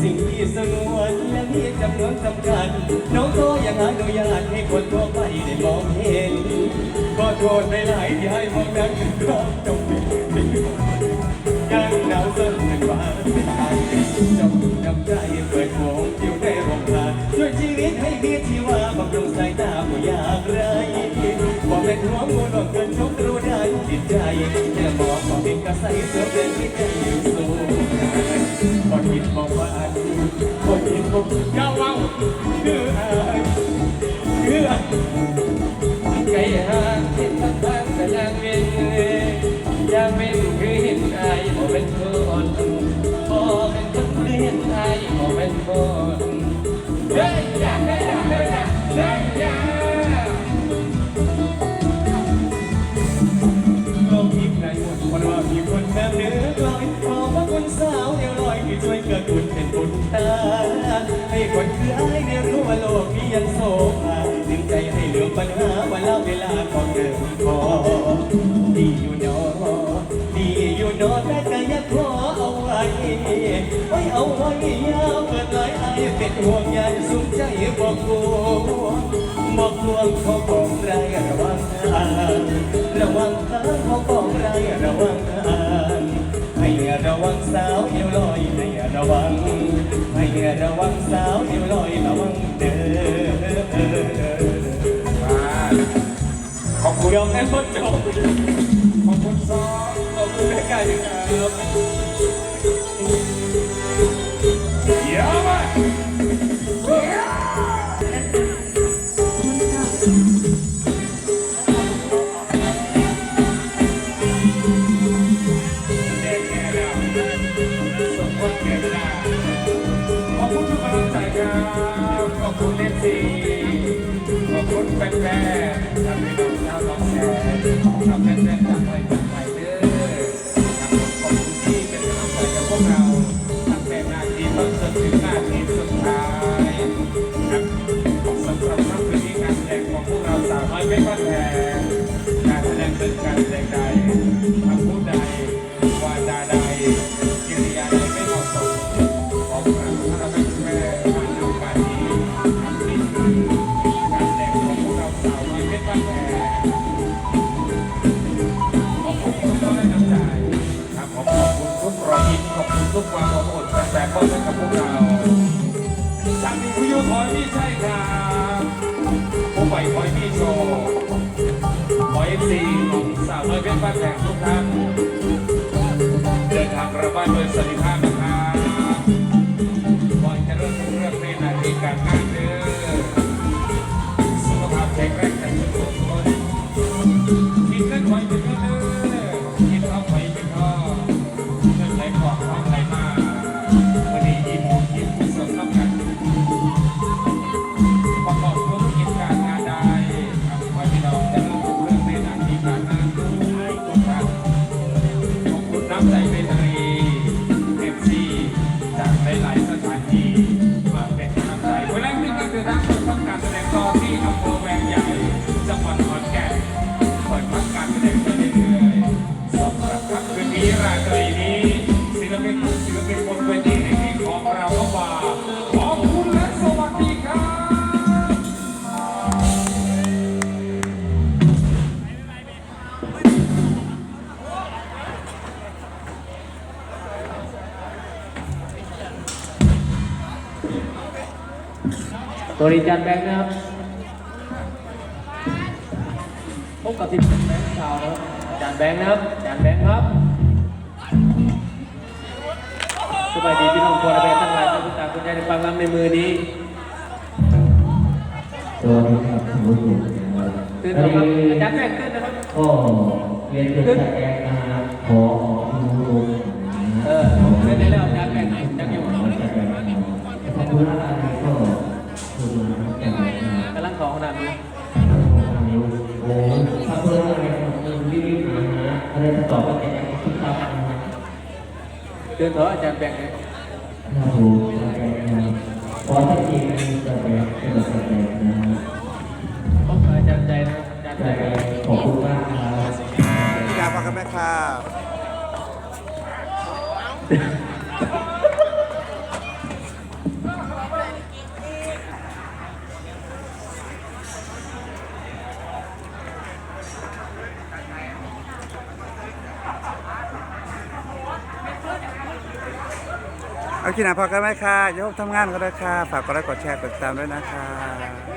สิ่งที่สงวนและมีจำนวนจำกัด น้องก็ยังอนุญาตให้คนทั่วไปได้มองเห็นขอโทษในหลายๆที่ให้มองนั้นก็จงเป็นยังหนาวสั่นเป็นว่าเป็นทางจงนำใจเปิดโมงอยู่ในโรงทานช่วยชีวิตให้มีชีวาบำรุงสายตาผู้ยากไรบอกเป็นหัวงูหลอก เสือเป็นที่ใจอยู่สูงพอคิดบอกว่าพอคิดบอกก้าวเอาคืออายคืออายไก่หา ที่ช่วยเกิดบุญเป็นบุญตา ให้คนคืออายได้รู้ว่าโลกนี้ยังโศกาดึงใจให้เหลือปัญหาวันละเวลาของเดิมพอดีอยู่เนอดีอยู่เนอแต่ก็อยาขอเอาไว้ไว้เอาไว้ยาวเกิดหลายอายเป็นห่วงใยสุขใจบอกกูบอกลวงเขาบอกไรระวังทางระวังทางเขาบอกไรระวังทาง ให้ระวังสาวเอวลอยให้ระวังให้ระวังสาวเอวลอยระวังเด้อขอบคุณยอมให้พ้นจบขอบคุณซอขอบคุณใกล้ๆครับ คุณเอฟซีขอบคุณแฟนๆทำให้น้องเจ้าน้องแสนทำแฟนๆจากไปจากไปเด้อครับขอบคุณที่เป็นกำลังใจกับพวกเราตั้งแต่นาทีต้นจนถึงนาทีสุดท้ายครับสำหรับค่ำคืนนี้การแสดงของพวกเราสาวน้อยเป็นบ้านแพง ทุกความอบอุ่นแฟนๆบอบให้กับพวกเราทางนี้คุยถอยพี่ใช่ครับผู้ใหม่ถอยพี่โชว์คอเอฟซีของสาวน้อยเพชรบ้านแพงทุกท่านเดินทางกลับบ้านโดยสวัสดิภาพ ตัวนี้จานแบงค์นะครับพบกับทีมแบงค์ชาวนะครับจานแบงค์นะครับจานแบงค์ครับสบายดีพี่น้องควรไปทั้งหลายท่านผู้ตามคุณยายได้ฟังรำในมือนี้สวัสดีครับท่านผู้ชมนะครับตื่นนะครับอาจารย์แบงค์ตื่นนะครับก็เรียนเป็นแสดงนะครับขอขอผู้รู้เอ ไรจะตอบก็แจ้งที่ทราบนะตื่นเถอะอาจารย์แบงค์ครับผมแสดงนะครับขอให้จริงแสดงเป็นแสดงนะครับพบกับอาจารย์ใจนะครับอาจารย์แสใจดงขอบคุณมากครับพี่ดาวฟังกันไหมครับ เอาขีนหนาพอกันไหมค่ะอย่าพบทำงานก็ได้ค่ะ ฝากกดไลค์กดแชร์กดติดตามด้วยนะคะ